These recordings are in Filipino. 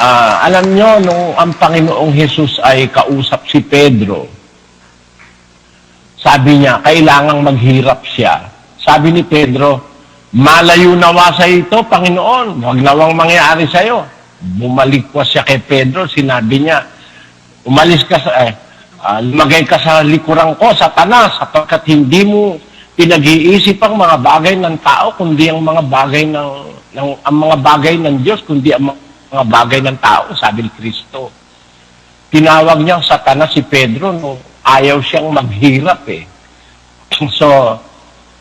Ah, alam nyo, nung ang Panginoong Jesus ay kausap si Pedro, sabi niya, kailangang maghirap siya. Sabi ni Pedro, malayo nawa sa ito, Panginoon, huwag nawang mangyari sa iyo. Bumalik pa siya kay Pedro, sinabi niya, umalis ka sa, eh, ah, lumagay ka sa likuran ko, satanas, sapagkat hindi mo pinag-iisip ang mga bagay ng tao, kundi ang mga bagay ng, ng ang mga bagay ng Diyos, kundi ang mga bagay ng tao, sabi ni Kristo. Tinawag niyang satanas si Pedro, no, ayaw siyang maghirap eh. So,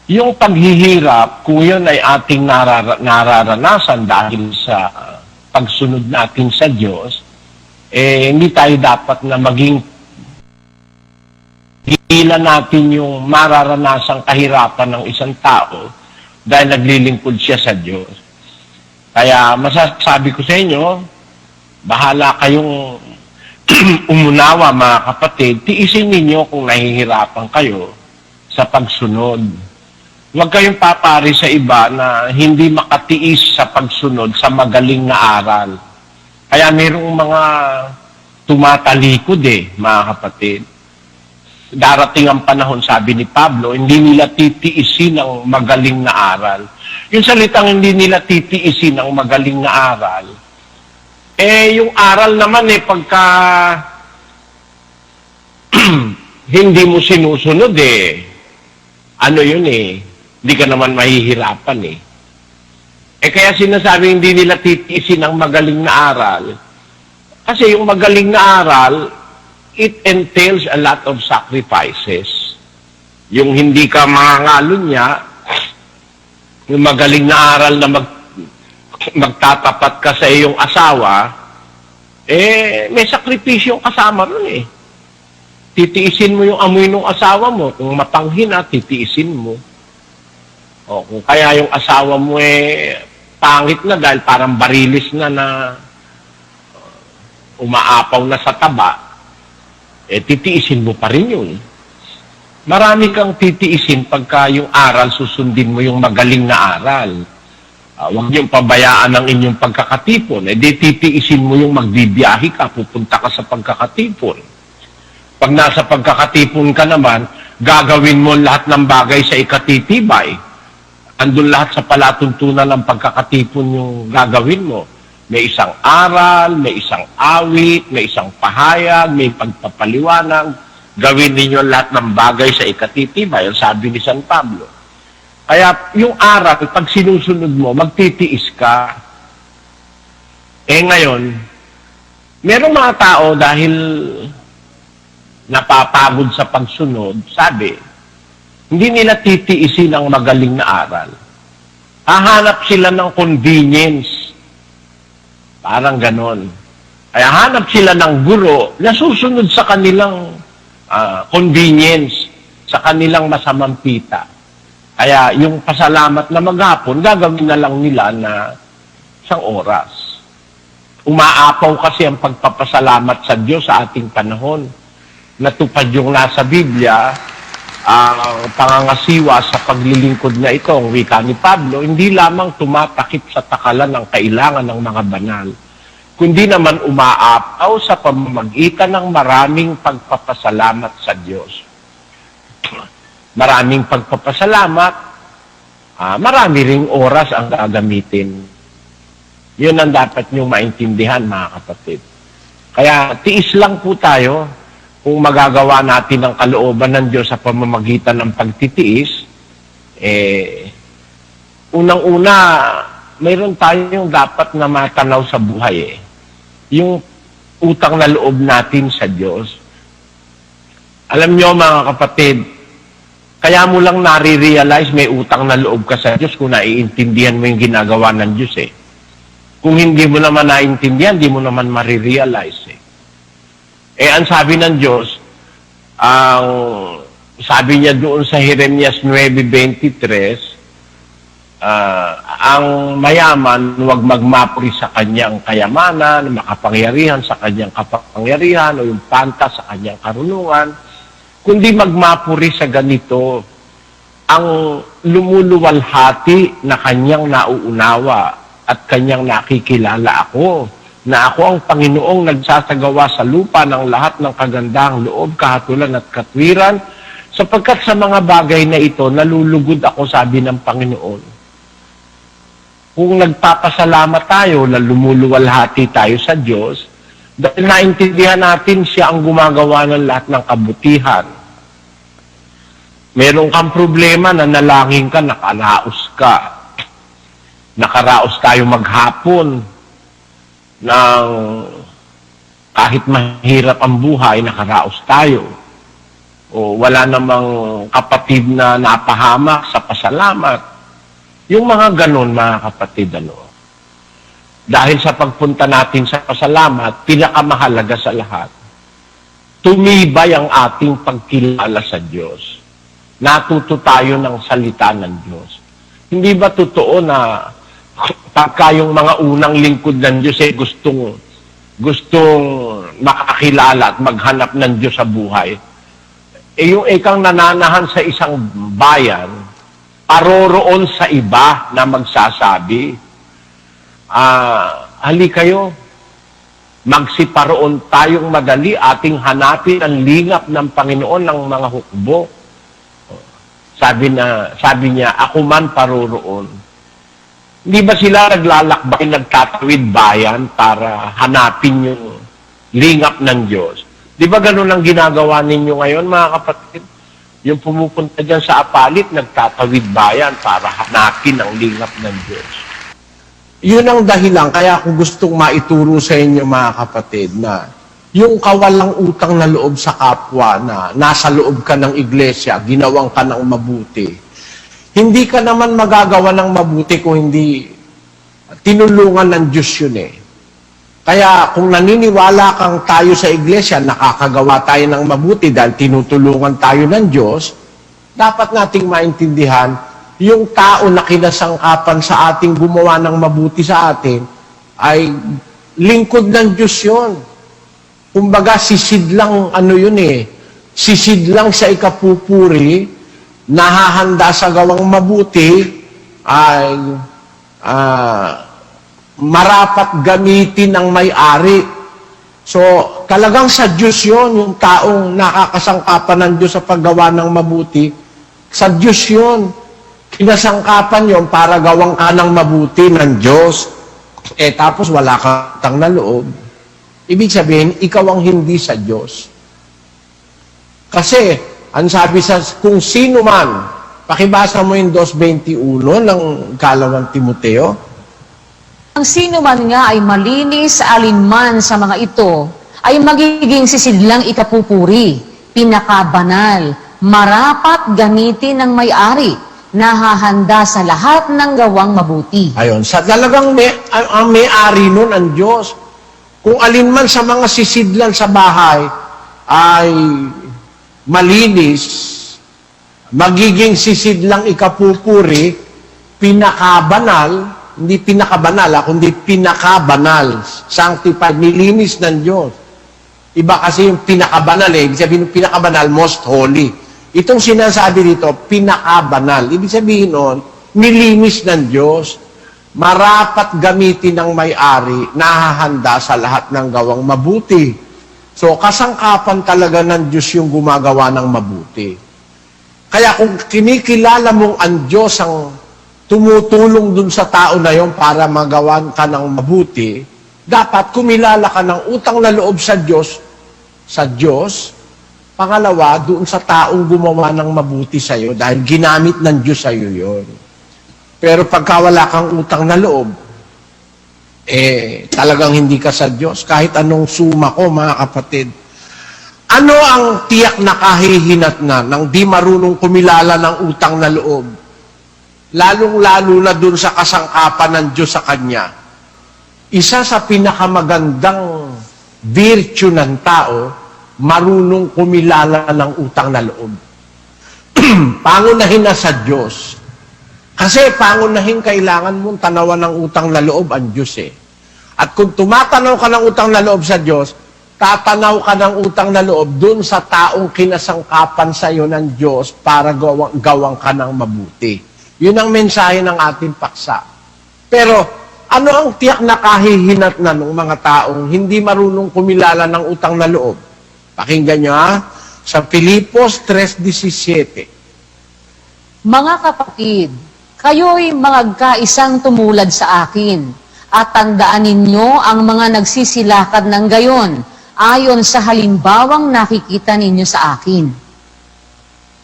yung paghihirap, kung yun ay ating narara- nararanasan dahil sa pagsunod natin sa Diyos, eh, hindi tayo dapat na maging hilan natin yung mararanasang kahirapan ng isang tao dahil naglilingkod siya sa Diyos. Kaya masasabi ko sa inyo, bahala kayong umunawa mga kapatid, tiisin ninyo kung nahihirapan kayo sa pagsunod. Huwag kayong papari sa iba na hindi makatiis sa pagsunod sa magaling na aral. Kaya mayroong mga tumatalikod eh, mga kapatid. Darating ang panahon, sabi ni Pablo, hindi nila titiisin ang magaling na aral. Yung salitang hindi nila titiisin ang magaling na aral, eh, yung aral naman eh, pagka hindi mo sinusunod eh, ano yun eh, hindi ka naman mahihirapan eh. Eh kaya sinasabi hindi nila titiisin ang magaling na aral. Kasi yung magaling na aral, it entails a lot of sacrifices. Yung hindi ka mangangalon niya, yung magaling na aral na mag, magtatapat ka sa iyong asawa, eh, may sakripisyong kasama ron eh. Titiisin mo yung amoy ng asawa mo. Kung mapanghin at titiisin mo. O, kung kaya yung asawa mo eh, pangit na dahil parang barilis na na uh, umaapaw na sa taba, eh, titiisin mo pa rin yun. Marami kang titiisin pagka yung aral, susundin mo yung magaling na aral. Uh, huwag niyong pabayaan ang inyong pagkakatipon. Eh, di titiisin mo yung magbibiyahe ka, pupunta ka sa pagkakatipon. Pag nasa pagkakatipon ka naman, gagawin mo lahat ng bagay sa ikatitibay. Andun lahat sa palatuntunan ng pagkakatipon yung gagawin mo. May isang aral, may isang awit, may isang pahayag, may pagpapaliwanag. Gawin ninyo lahat ng bagay sa ikatitibay. Ang sabi ni San Pablo. Kaya yung aral, pag sinusunod mo, magtitiis ka. Eh ngayon, merong mga tao dahil napapagod sa pagsunod, sabi, hindi nila titiisin ang magaling na aral. Hahanap sila ng convenience. Parang ganon. Kaya hanap sila ng guro na susunod sa kanilang ah, convenience, sa kanilang masamang pita. Kaya yung pasalamat na maghapon, gagawin na lang nila na isang oras. Umaapaw kasi ang pagpapasalamat sa Diyos sa ating panahon. Natupad yung nasa Biblia, ang pangangasiwa sa paglilingkod na ito, ang wika ni Pablo, hindi lamang tumatakip sa takalan ng kailangan ng mga banal, kundi naman umaapaw sa pamamagitan ng maraming pagpapasalamat sa Diyos maraming pagpapasalamat, ah, marami ring oras ang gagamitin. Yun ang dapat nyo maintindihan, mga kapatid. Kaya tiis lang po tayo kung magagawa natin ang kalooban ng Diyos sa pamamagitan ng pagtitiis. Eh, unang-una, mayroon tayong dapat na matanaw sa buhay eh. Yung utang na loob natin sa Diyos. Alam nyo mga kapatid, kaya mo lang nare-realize may utang na loob ka sa Diyos kung naiintindihan mo yung ginagawa ng Diyos eh. Kung hindi mo naman naiintindihan, hindi mo naman marirealize eh. Eh, ang sabi ng Diyos, ang sabi niya doon sa Jeremias 9.23, ah, ang mayaman, huwag magmapuri sa kanyang kayamanan, makapangyarihan sa kanyang kapangyarihan, o yung panta sa kanyang karunungan, kundi magmapuri sa ganito ang lumuluwalhati na kanyang nauunawa at kanyang nakikilala ako na ako ang Panginoong nagsasagawa sa lupa ng lahat ng kagandahang loob, kahatulan at katwiran, sapagkat sa mga bagay na ito, nalulugod ako, sabi ng Panginoon. Kung nagpapasalamat tayo na lumuluwalhati tayo sa Diyos, dahil naintindihan natin siya ang gumagawa ng lahat ng kabutihan. Meron kang problema na nalangin ka, nakaraos ka. Nakaraos tayo maghapon ng kahit mahirap ang buhay, nakaraos tayo. O wala namang kapatid na napahamak sa pasalamat. Yung mga ganun, mga kapatid, ano, dahil sa pagpunta natin sa pasalamat, pinakamahalaga sa lahat, tumibay ang ating pagkilala sa Diyos. Natuto tayo ng salita ng Diyos. Hindi ba totoo na pagka yung mga unang lingkod ng Diyos ay gustong gustong makakilala at maghanap ng Diyos sa buhay, eh yung ikang nananahan sa isang bayan, paroroon sa iba na magsasabi, ah, hali kayo, magsiparoon tayong madali, ating hanapin ang lingap ng Panginoon ng mga hukbo. Sabi na, sabi niya, ako man paroroon. Hindi ba sila naglalakbay, nagtatawid bayan para hanapin yung lingap ng Diyos? Di ba ganun ang ginagawa ninyo ngayon, mga kapatid? Yung pumupunta dyan sa apalit, nagtatawid bayan para hanapin ang lingap ng Diyos. Yun ang dahilan, kaya ako gustong maituro sa inyo, mga kapatid, na yung kawalang utang na loob sa kapwa na nasa loob ka ng iglesia, ginawang ka ng mabuti, hindi ka naman magagawa ng mabuti kung hindi tinulungan ng Diyos yun eh. Kaya kung naniniwala kang tayo sa iglesia, nakakagawa tayo ng mabuti dahil tinutulungan tayo ng Diyos, dapat nating maintindihan yung tao na kinasangkapan sa ating gumawa ng mabuti sa atin ay lingkod ng Diyos yun. Kumbaga, sisid lang, ano yun eh, sisid lang sa ikapupuri, nahahanda sa gawang mabuti, ay ah, marapat gamitin ng may-ari. So, talagang sa Diyos yun, yung taong nakakasangkapan ng Diyos sa paggawa ng mabuti, sa Diyos yun. Kinasangkapan yon para gawang ka ng mabuti ng Diyos. Eh, tapos wala kang utang na loob. Ibig sabihin, ikaw ang hindi sa Diyos. Kasi, ang sabi sa, kung sino man, pakibasa mo yung 2.21 ng kalawang Timoteo, Ang sino man nga ay malinis alinman sa mga ito, ay magiging sisidlang ikapupuri, pinakabanal, marapat gamitin ng may-ari, nahahanda sa lahat ng gawang mabuti. Ayon, sa talagang may, ang, may-ari nun ang Diyos. Kung alin man sa mga sisidlan sa bahay ay malinis, magiging sisidlang ikapupuri, pinakabanal, hindi pinakabanal, ah, kundi pinakabanal, sanctified, nilinis ng Diyos. Iba kasi yung pinakabanal eh, ibig sabihin pinakabanal, most holy. Itong sinasabi dito, pinakabanal. Ibig sabihin nun, nilinis ng Diyos. Marapat gamitin ng may-ari, nahahanda sa lahat ng gawang mabuti. So, kasangkapan talaga ng Diyos yung gumagawa ng mabuti. Kaya kung kinikilala mong ang Diyos ang tumutulong dun sa tao na yon para magawan ka ng mabuti, dapat kumilala ka ng utang na loob sa Diyos, sa Diyos, Pangalawa, doon sa taong gumawa ng mabuti sa iyo dahil ginamit ng Diyos sa iyo yon. Pero pagka wala kang utang na loob, eh, talagang hindi ka sa Diyos. Kahit anong suma ko, mga kapatid. Ano ang tiyak na kahihinat na nang di marunong kumilala ng utang na loob? Lalong-lalo na doon sa kasangkapan ng Diyos sa Kanya. Isa sa pinakamagandang virtue ng tao, marunong kumilala ng utang na loob. pangunahin na sa Diyos. Kasi pangunahin kailangan mong tanawan ng utang na loob ang Diyos eh. At kung tumatanaw ka ng utang na loob sa Diyos, tatanaw ka ng utang na loob dun sa taong kinasangkapan sa iyo ng Diyos para gawang, gawang ka ng mabuti. Yun ang mensahe ng ating paksa. Pero, Ano ang tiyak na kahihinat na ng mga taong hindi marunong kumilala ng utang na loob? Pakinggan nyo ha, sa Filipos 3.17. Mga kapatid, kayo'y magkaisang tumulad sa akin, at tandaan ninyo ang mga nagsisilakad ng gayon, ayon sa halimbawang nakikita ninyo sa akin.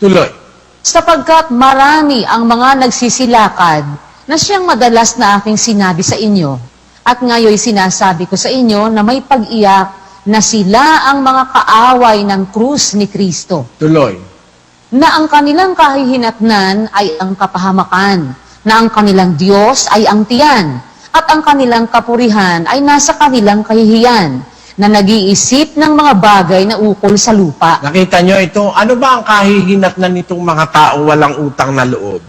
Tuloy. Sapagkat marami ang mga nagsisilakad na siyang madalas na aking sinabi sa inyo, at ngayoy sinasabi ko sa inyo na may pag-iyak na sila ang mga kaaway ng krus ni Kristo. Tuloy. na ang kanilang kahihinatnan ay ang kapahamakan, na ang kanilang Diyos ay ang tiyan, at ang kanilang kapurihan ay nasa kanilang kahihiyan, na nag-iisip ng mga bagay na ukol sa lupa. Nakita nyo ito? Ano ba ang kahihinat na nitong mga taong walang utang na loob?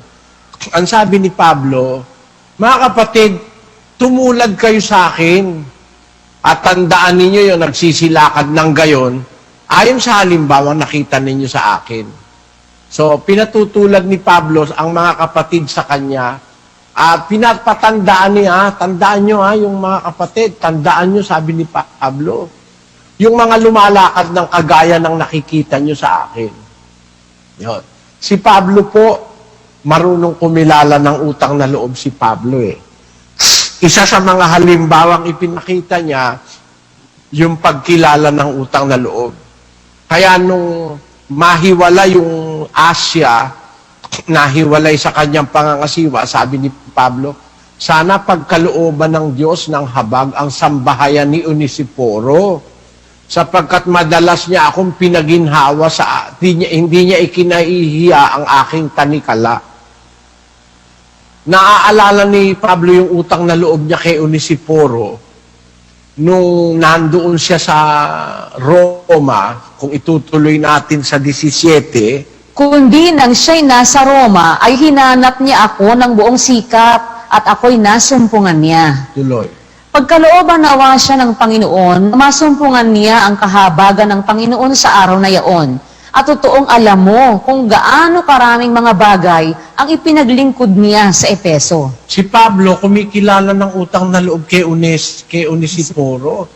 Ang sabi ni Pablo, mga kapatid, tumulad kayo sa akin at tandaan ninyo yung nagsisilakad ng gayon ayon sa halimbawa nakita ninyo sa akin. So, pinatutulad ni Pablo ang mga kapatid sa kanya at pinapatandaan niya, tandaan nyo ha, yung mga kapatid, tandaan nyo, sabi ni Pablo, yung mga lumalakad ng kagaya ng nakikita nyo sa akin. Yun. Si Pablo po, marunong kumilala ng utang na loob si Pablo eh. Isa sa mga halimbawang ipinakita niya, yung pagkilala ng utang na loob. Kaya nung mahiwala yung Asya, nahiwalay sa kanyang pangangasiwa, sabi ni Pablo, sana pagkalooban ng Diyos ng habag ang sambahayan ni Onesiporo sapagkat madalas niya akong pinaginhawa sa hindi niya, hindi niya ikinahihiya ang aking tanikala. Naaalala ni Pablo yung utang na loob niya kay Onesiporo nung nandoon siya sa Roma, kung itutuloy natin sa 17, Kundi nang siya'y nasa Roma, ay hinanap niya ako ng buong sikap, at ako'y nasumpungan niya. tuloy. Pagkalooban nawa siya ng Panginoon, masumpungan niya ang kahabagan ng Panginoon sa araw na yaon. At totoong alam mo kung gaano karaming mga bagay ang ipinaglingkod niya sa Epeso. Si Pablo kumikilala ng utang na loob kay Unes, kay Onesiporo.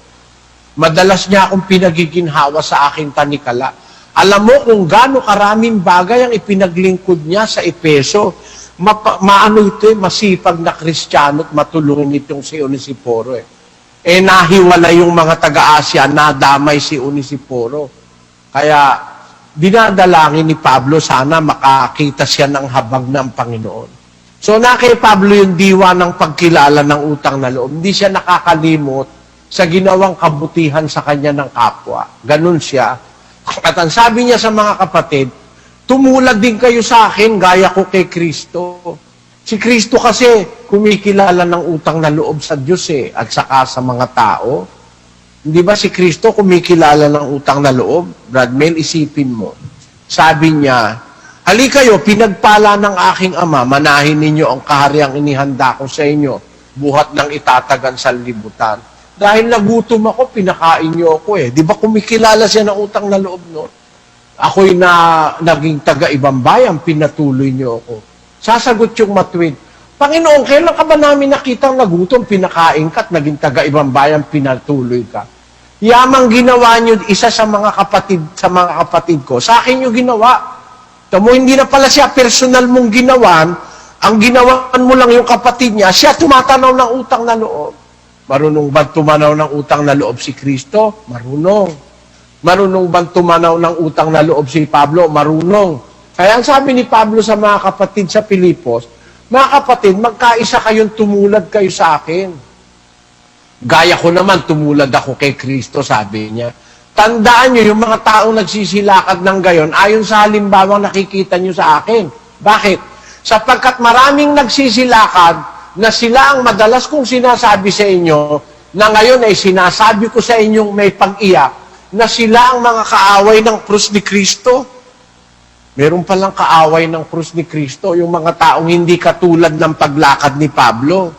Madalas niya akong pinagiginhawa sa aking tanikala. Alam mo kung gaano karaming bagay ang ipinaglingkod niya sa Epeso. Mapa, maano ito eh, masipag na Kristiyano at matulungin itong si Onesiporo eh. Eh nahiwala yung mga taga-Asya, nadamay si Onesiporo. Kaya dinadalangin ni Pablo sana makakita siya ng habag ng Panginoon. So na kay Pablo yung diwa ng pagkilala ng utang na loob. Hindi siya nakakalimot sa ginawang kabutihan sa kanya ng kapwa. Ganun siya. At ang sabi niya sa mga kapatid, tumulad din kayo sa akin gaya ko kay Kristo. Si Kristo kasi kumikilala ng utang na loob sa Diyos eh, at saka sa mga tao. Hindi ba si Kristo kumikilala ng utang na loob? Bradman, isipin mo. Sabi niya, Hali kayo, pinagpala ng aking ama, manahin ninyo ang kahariang inihanda ko sa inyo, buhat ng itatagan sa libutan. Dahil nagutom ako, pinakain niyo ako eh. Di ba kumikilala siya ng utang na loob no? Ako'y na, naging taga-ibang bayan, pinatuloy niyo ako. Sasagot yung matwid, Panginoon, kailan ka ba namin nakitang nagutom, pinakain ka at naging taga-ibang bayan, pinatuloy ka? Yamang ginawa niyo isa sa mga kapatid sa mga kapatid ko. Sa akin yung ginawa. Tamo hindi na pala siya personal mong ginawan, ang ginawan mo lang yung kapatid niya, siya tumatanaw ng utang na loob. Marunong ba tumanaw ng utang na loob si Kristo? Marunong. Marunong ba tumanaw ng utang na loob si Pablo? Marunong. Kaya ang sabi ni Pablo sa mga kapatid sa Pilipos, mga kapatid, magkaisa kayong tumulad kayo sa akin. Gaya ko naman, tumulad ako kay Kristo, sabi niya. Tandaan nyo, yung mga taong nagsisilakad ng gayon, ayon sa halimbawang nakikita nyo sa akin. Bakit? Sapagkat maraming nagsisilakad na sila ang madalas kong sinasabi sa inyo, na ngayon ay sinasabi ko sa inyong may pag-iyak, na sila ang mga kaaway ng krus ni Kristo. Meron palang kaaway ng krus ni Kristo, yung mga taong hindi katulad ng paglakad ni Pablo.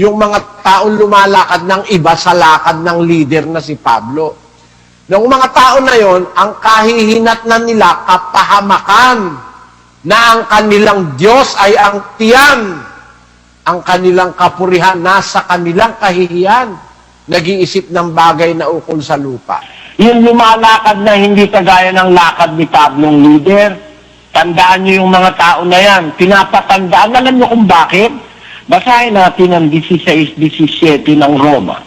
Yung mga taong lumalakad ng iba sa lakad ng leader na si Pablo. Noong mga tao na yon, ang kahihinat na nila kapahamakan na ang kanilang Diyos ay ang tiyan. Ang kanilang kapurihan, nasa kanilang kahihiyan, nag-iisip ng bagay na ukol sa lupa. Yung lumalakad na hindi kagaya ng lakad ni Pablong leader, tandaan niyo yung mga tao na yan. Pinapatandaan. Alam niyo kung bakit? Basahin natin ang 16-17 ng Roma.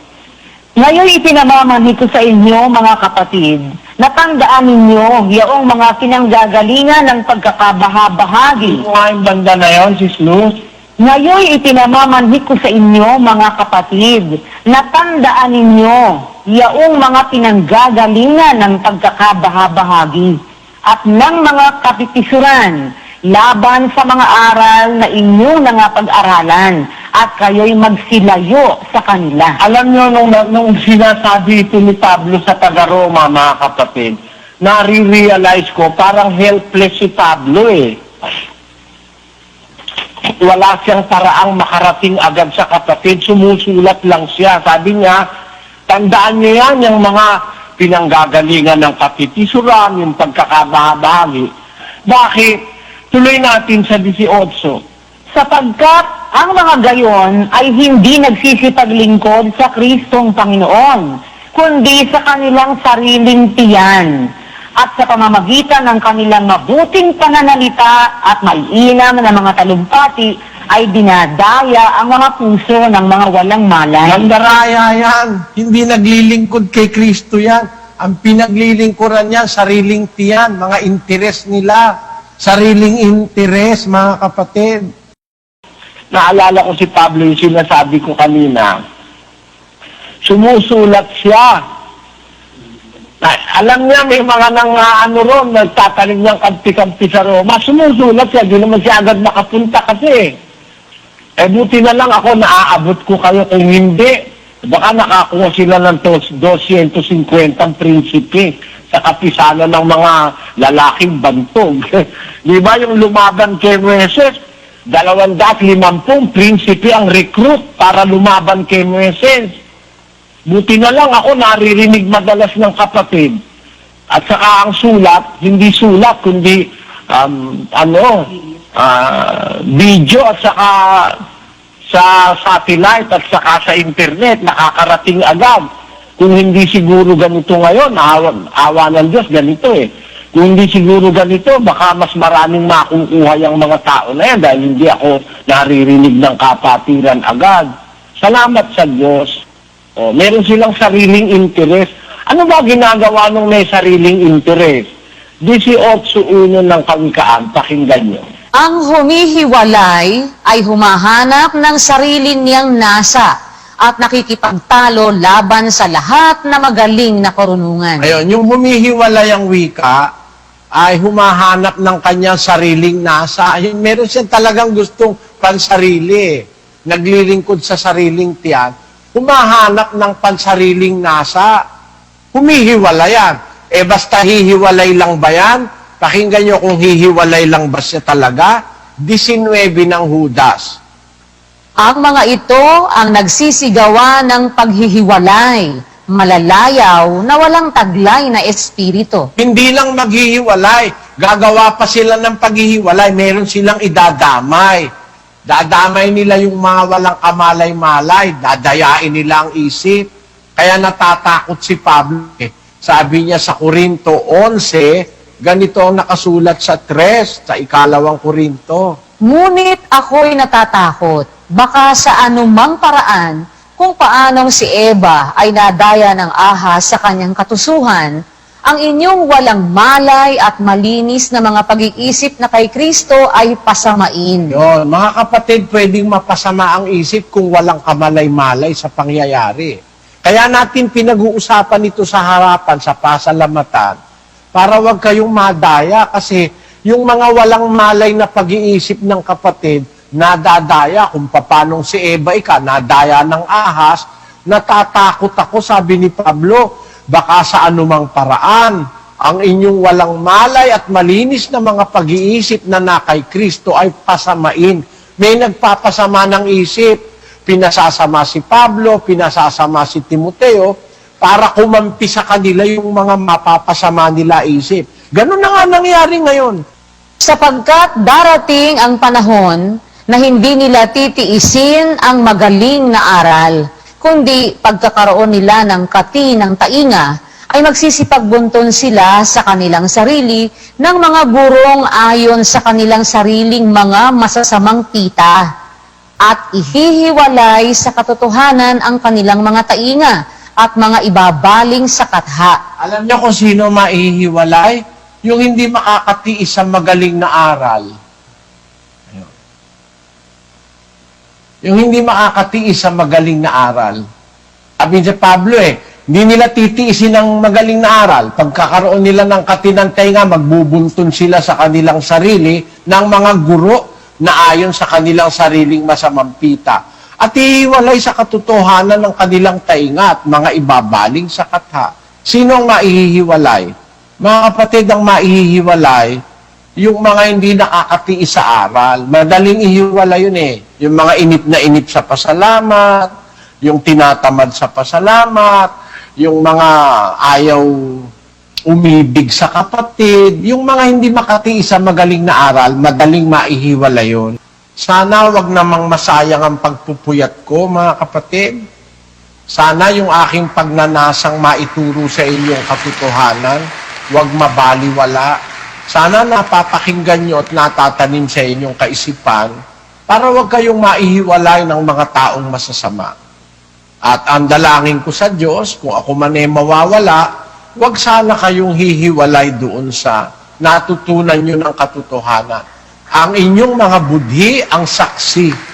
Ngayon ipinamamani ko sa inyo, mga kapatid, na tandaan ninyo yaong mga pinanggagalingan ng pagkakabaha-bahagi. Yung nga yung banda na yon, Sis Luz. Ngayon ipinamamanhi ko sa inyo, mga kapatid, na tandaan ninyo yaong mga pinanggagalingan ng pagkakabaha-bahagi at ng mga kapitisuran laban sa mga aral na inyong nangapag-aralan at kayo'y magsilayo sa kanila. Alam niyo, nung, nung sinasabi ito ni Pablo sa taga-Roma, mga kapatid, nare-realize ko, parang helpless si Pablo eh. Wala siyang paraang makarating agad sa kapatid, sumusulat lang siya. Sabi niya, tandaan niyo yan, yung mga pinanggagalingan ng kapitisuran, yung pagkakabahagi. Bakit? Tuloy natin sa 18. sapagkat ang mga gayon ay hindi nagsisipaglingkod sa Kristong Panginoon, kundi sa kanilang sariling tiyan at sa pamamagitan ng kanilang mabuting pananalita at maiinam na mga talumpati ay dinadaya ang mga puso ng mga walang malay. Nandaraya yan. Hindi naglilingkod kay Kristo yan. Ang pinaglilingkuran niya, sariling tiyan, mga interes nila. Sariling interes, mga kapatid. Naalala ko si Pablo yung sinasabi ko kanina. Sumusulat siya. Alam niya may mga nang ah, ano ron, nagtatanim niyang kampi-kampi sa Roma. Sumusulat siya, di naman siya agad makapunta kasi. Eh buti na lang ako, naaabot ko kayo kung hindi. Baka nakakuha sila ng tos- 250 prinsipe sa kapisanan ng mga lalaking bantog. di ba yung lumaban kay Moises, dalawang limampung prinsipe ang recruit para lumaban kay Moises. Buti na lang ako naririnig madalas ng kapatid. At saka ang sulat, hindi sulat, kundi um, ano, ah, video at saka sa satellite at saka sa internet, nakakarating agad. Kung hindi siguro ganito ngayon, awa, awa ng Diyos, ganito eh. Kung hindi siguro ganito, baka mas maraming makukuha yung mga tao na yan dahil hindi ako naririnig ng kapatiran agad. Salamat sa Diyos. O, meron silang sariling interes. Ano ba ginagawa nung may sariling interes? 18.1 ng kawikaan, pakinggan nyo. Ang humihiwalay ay humahanap ng sarili niyang nasa at nakikipagtalo laban sa lahat na magaling na karunungan. Ayun, yung humihiwalay ang wika, ay humahanap ng kanyang sariling nasa. Ayun, meron siya talagang gustong pansarili. Naglilingkod sa sariling tiyan. Humahanap ng pansariling nasa. Humihiwalay yan. Eh basta hihiwalay lang ba yan? Pakinggan nyo kung hihiwalay lang ba siya talaga. 19 ng Judas. Ang mga ito ang nagsisigawa ng paghihiwalay, malalayaw na walang taglay na espiritu. Hindi lang maghihiwalay. Gagawa pa sila ng paghihiwalay. Meron silang idadamay. Dadamay nila yung mga walang kamalay-malay. Dadayain nila ang isip. Kaya natatakot si Pablo. Eh. Sabi niya sa Korinto 11, ganito ang nakasulat sa 3, sa ikalawang Korinto. Ngunit ako'y natatakot, baka sa anumang paraan, kung paanong si Eva ay nadaya ng ahas sa kanyang katusuhan, ang inyong walang malay at malinis na mga pag-iisip na kay Kristo ay pasamain. Yon, mga kapatid, pwedeng mapasama ang isip kung walang kamalay-malay sa pangyayari. Kaya natin pinag-uusapan ito sa harapan, sa pasalamatan, para wag kayong madaya kasi yung mga walang malay na pag-iisip ng kapatid, nadadaya kung papanong si Eva ika, nadaya ng ahas, natatakot ako, sabi ni Pablo, baka sa anumang paraan, ang inyong walang malay at malinis na mga pag-iisip na na kay Kristo ay pasamain. May nagpapasama ng isip. Pinasasama si Pablo, pinasasama si Timoteo, para kumampi sa kanila yung mga mapapasama nila isip. Ganun na nga nangyari ngayon. Sapagkat darating ang panahon na hindi nila titiisin ang magaling na aral, kundi pagkakaroon nila ng kati ng tainga, ay magsisipagbunton sila sa kanilang sarili ng mga gurong ayon sa kanilang sariling mga masasamang tita at ihihiwalay sa katotohanan ang kanilang mga tainga at mga ibabaling sa katha. Alam niyo kung sino maihiwalay? Yung hindi makakatiis sa magaling na aral. Yung hindi makakatiis sa magaling na aral. Sabi ni Pablo eh, hindi nila titiisin ng magaling na aral. Pagkakaroon nila ng katinantay nga, magbubuntun sila sa kanilang sarili ng mga guro na ayon sa kanilang sariling masamang pita. At ihiwalay sa katotohanan ng kanilang tainga at mga ibabaling sa katha. Sino ang maihiwalay? Mga kapatid, ang maihiwalay, yung mga hindi nakakatiis sa aral. Madaling ihiwalay yun eh. Yung mga inip na inip sa pasalamat, yung tinatamad sa pasalamat, yung mga ayaw umibig sa kapatid, yung mga hindi makatiis sa magaling na aral, madaling maihiwalay yun. Sana wag namang masayang ang pagpupuyat ko, mga kapatid. Sana yung aking pagnanasang maituro sa inyong katotohanan, wag mabaliwala. Sana napapakinggan nyo at natatanim sa inyong kaisipan para wag kayong maihiwalay ng mga taong masasama. At ang dalangin ko sa Diyos, kung ako man ay mawawala, wag sana kayong hihiwalay doon sa natutunan nyo ng katotohanan. Ang inyong mga budhi ang saksi